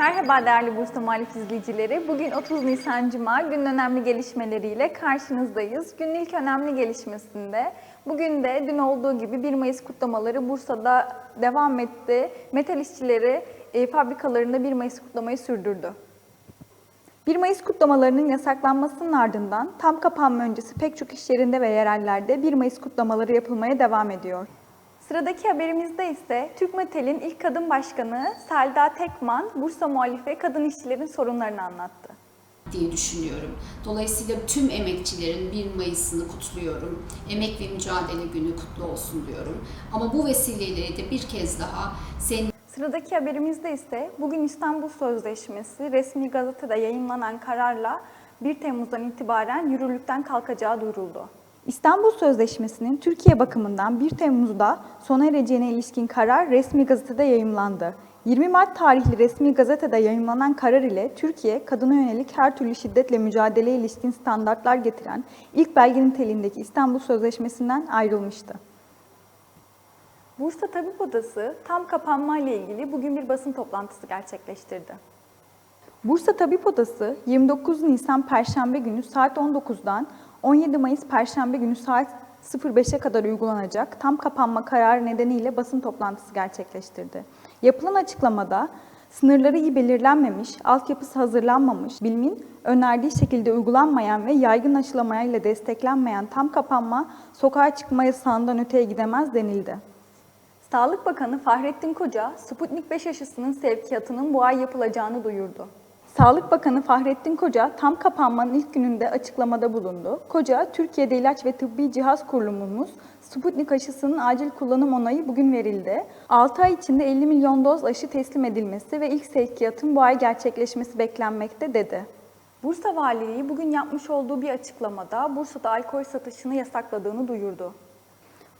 Merhaba değerli Bursa Muhalif izleyicileri. Bugün 30 Nisan Cuma günün önemli gelişmeleriyle karşınızdayız. Günün ilk önemli gelişmesinde bugün de dün olduğu gibi 1 Mayıs kutlamaları Bursa'da devam etti. Metal işçileri e, fabrikalarında 1 Mayıs kutlamayı sürdürdü. 1 Mayıs kutlamalarının yasaklanmasının ardından tam kapanma öncesi pek çok iş yerinde ve yerellerde 1 Mayıs kutlamaları yapılmaya devam ediyor. Sıradaki haberimizde ise Türk Metal'in ilk kadın başkanı Selda Tekman, Bursa muhalife kadın işçilerin sorunlarını anlattı. diye düşünüyorum. Dolayısıyla tüm emekçilerin 1 Mayıs'ını kutluyorum. Emek ve mücadele günü kutlu olsun diyorum. Ama bu vesileyle de bir kez daha senin Sıradaki haberimizde ise bugün İstanbul Sözleşmesi resmi gazetede yayınlanan kararla 1 Temmuz'dan itibaren yürürlükten kalkacağı duyuruldu. İstanbul Sözleşmesi'nin Türkiye bakımından 1 Temmuz'da sona ereceğine ilişkin karar resmi gazetede yayımlandı. 20 Mart tarihli resmi gazetede yayımlanan karar ile Türkiye, kadına yönelik her türlü şiddetle mücadeleye ilişkin standartlar getiren ilk belge niteliğindeki İstanbul Sözleşmesi'nden ayrılmıştı. Bursa Tabip Odası tam kapanma ile ilgili bugün bir basın toplantısı gerçekleştirdi. Bursa Tabip Odası 29 Nisan Perşembe günü saat 19'dan 17 Mayıs Perşembe günü saat 05'e kadar uygulanacak tam kapanma kararı nedeniyle basın toplantısı gerçekleştirdi. Yapılan açıklamada sınırları iyi belirlenmemiş, altyapısı hazırlanmamış, bilimin önerdiği şekilde uygulanmayan ve yaygın aşılamayla desteklenmeyen tam kapanma sokağa çıkma yasağından öteye gidemez denildi. Sağlık Bakanı Fahrettin Koca, Sputnik 5 aşısının sevkiyatının bu ay yapılacağını duyurdu. Sağlık Bakanı Fahrettin Koca tam kapanmanın ilk gününde açıklamada bulundu. Koca, Türkiye'de İlaç ve Tıbbi Cihaz Kurulumumuz Sputnik aşısının acil kullanım onayı bugün verildi. 6 ay içinde 50 milyon doz aşı teslim edilmesi ve ilk sevkiyatın bu ay gerçekleşmesi beklenmekte dedi. Bursa Valiliği bugün yapmış olduğu bir açıklamada Bursa'da alkol satışını yasakladığını duyurdu.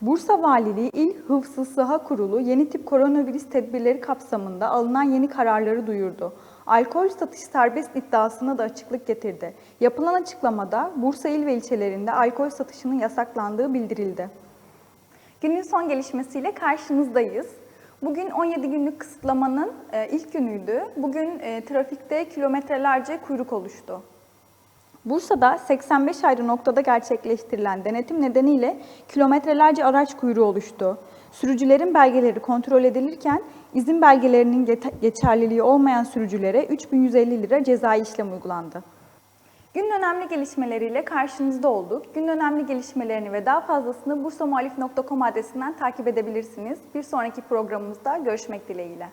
Bursa Valiliği İl Hıfzı Sıha Kurulu yeni tip koronavirüs tedbirleri kapsamında alınan yeni kararları duyurdu. Alkol satışı serbest iddiasına da açıklık getirdi. Yapılan açıklamada Bursa il ve ilçelerinde alkol satışının yasaklandığı bildirildi. Günün son gelişmesiyle karşınızdayız. Bugün 17 günlük kısıtlamanın e, ilk günüydü. Bugün e, trafikte kilometrelerce kuyruk oluştu. Bursa'da 85 ayrı noktada gerçekleştirilen denetim nedeniyle kilometrelerce araç kuyruğu oluştu. Sürücülerin belgeleri kontrol edilirken izin belgelerinin geçerliliği olmayan sürücülere 3150 lira cezai işlem uygulandı. Günün önemli gelişmeleriyle karşınızda olduk. Günün önemli gelişmelerini ve daha fazlasını bursamuhalif.com adresinden takip edebilirsiniz. Bir sonraki programımızda görüşmek dileğiyle.